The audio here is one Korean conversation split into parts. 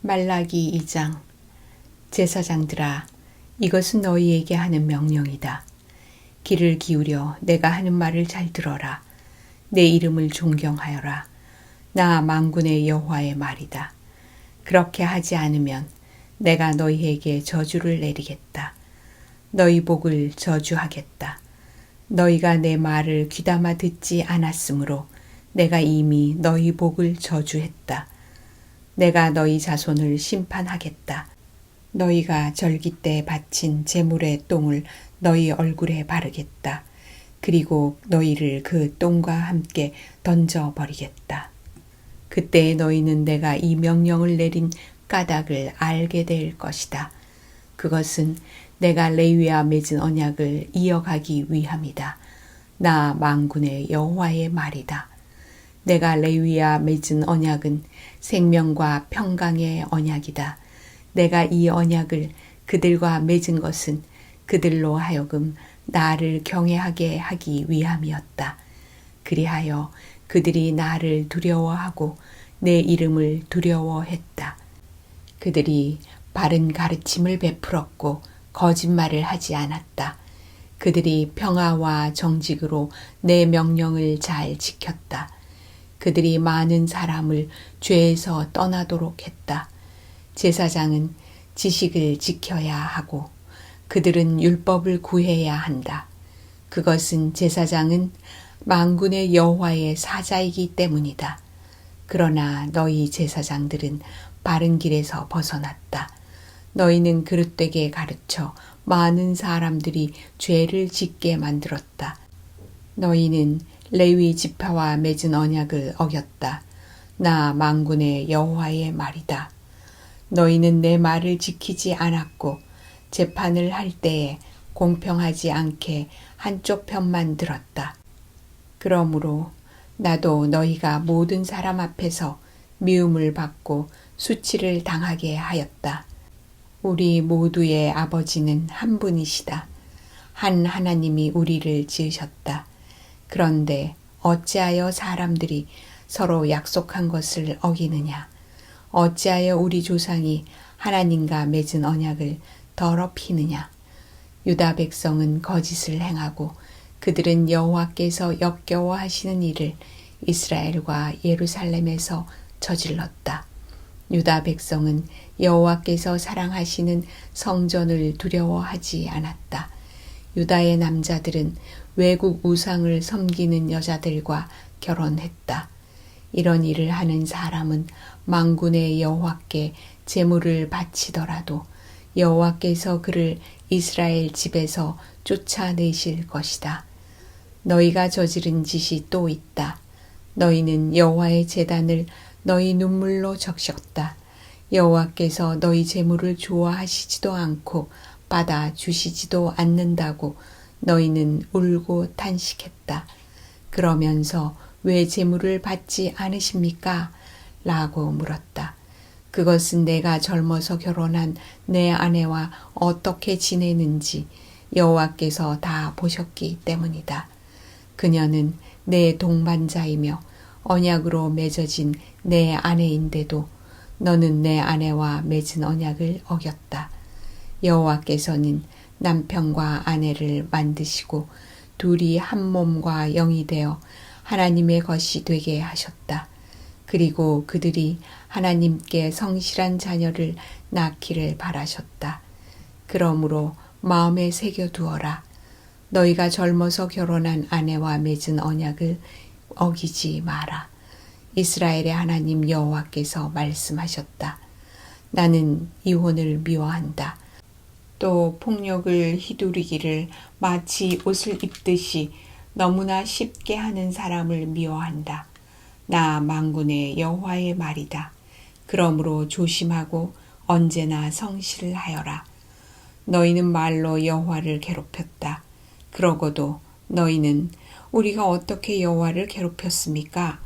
말라기 2장 제사장들아 이것은 너희에게 하는 명령이다. 귀를 기울여 내가 하는 말을 잘 들어라. 내 이름을 존경하여라. 나 망군의 여호와의 말이다. 그렇게 하지 않으면 내가 너희에게 저주를 내리겠다. 너희 복을 저주하겠다. 너희가 내 말을 귀담아 듣지 않았으므로 내가 이미 너희 복을 저주했다. 내가 너희 자손을 심판하겠다. 너희가 절기 때 바친 제물의 똥을 너희 얼굴에 바르겠다. 그리고 너희를 그 똥과 함께 던져 버리겠다. 그때 너희는 내가 이 명령을 내린 까닭을 알게 될 것이다. 그것은 내가 레위와 맺은 언약을 이어가기 위함이다. 나 망군의 여호와의 말이다. 내가 레위와 맺은 언약은 생명과 평강의 언약이다. 내가 이 언약을 그들과 맺은 것은 그들로 하여금 나를 경외하게 하기 위함이었다. 그리하여 그들이 나를 두려워하고 내 이름을 두려워했다. 그들이 바른 가르침을 베풀었고 거짓말을 하지 않았다. 그들이 평화와 정직으로 내 명령을 잘 지켰다. 그들이 많은 사람을 죄에서 떠나도록 했다. 제사장은 지식을 지켜야 하고 그들은 율법을 구해야 한다. 그것은 제사장은 망군의 여호와의 사자이기 때문이다. 그러나 너희 제사장들은 바른 길에서 벗어났다. 너희는 그릇되게 가르쳐 많은 사람들이 죄를 짓게 만들었다. 너희는 레위 지파와 맺은 언약을 어겼다. 나 망군의 여호와의 말이다. 너희는 내 말을 지키지 않았고 재판을 할 때에 공평하지 않게 한쪽 편만 들었다. 그러므로 나도 너희가 모든 사람 앞에서 미움을 받고 수치를 당하게 하였다. 우리 모두의 아버지는 한 분이시다. 한 하나님이 우리를 지으셨다. 그런데 어찌하여 사람들이 서로 약속한 것을 어기느냐? 어찌하여 우리 조상이 하나님과 맺은 언약을 더럽히느냐? 유다 백성은 거짓을 행하고 그들은 여호와께서 역겨워하시는 일을 이스라엘과 예루살렘에서 저질렀다. 유다 백성은 여호와께서 사랑하시는 성전을 두려워하지 않았다. 유다의 남자들은 외국 우상을 섬기는 여자들과 결혼했다. 이런 일을 하는 사람은 망군의 여호와께 제물을 바치더라도 여호와께서 그를 이스라엘 집에서 쫓아내실 것이다. 너희가 저지른 짓이 또 있다. 너희는 여호와의 제단을 너희 눈물로 적셨다. 여호와께서 너희 제물을 좋아하시지도 않고 받아 주시지도 않는다고 너희는 울고 탄식했다. 그러면서 왜 재물을 받지 않으십니까? 라고 물었다. 그것은 내가 젊어서 결혼한 내 아내와 어떻게 지내는지 여호와께서 다 보셨기 때문이다. 그녀는 내 동반자이며 언약으로 맺어진 내 아내인데도 너는 내 아내와 맺은 언약을 어겼다. 여호와께서는 남편과 아내를 만드시고 둘이 한 몸과 영이 되어 하나님의 것이 되게 하셨다. 그리고 그들이 하나님께 성실한 자녀를 낳기를 바라셨다. 그러므로 마음에 새겨두어라. 너희가 젊어서 결혼한 아내와 맺은 언약을 어기지 마라. 이스라엘의 하나님 여호와께서 말씀하셨다. 나는 이혼을 미워한다. 또 폭력을 휘두르기를 마치 옷을 입듯이 너무나 쉽게 하는 사람을 미워한다. 나 망군의 여호와의 말이다. 그러므로 조심하고 언제나 성실을 하여라. 너희는 말로 여호와를 괴롭혔다. 그러고도 너희는 우리가 어떻게 여호와를 괴롭혔습니까?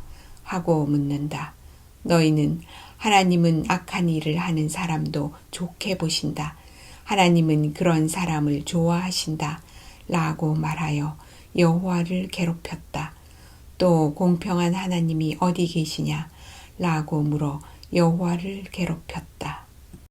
하고 묻는다. 너희는 하나님은 악한 일을 하는 사람도 좋게 보신다. 하나님은 그런 사람을 좋아하신다. 라고 말하여 여호와를 괴롭혔다. 또 공평한 하나님이 어디 계시냐? 라고 물어 여호와를 괴롭혔다.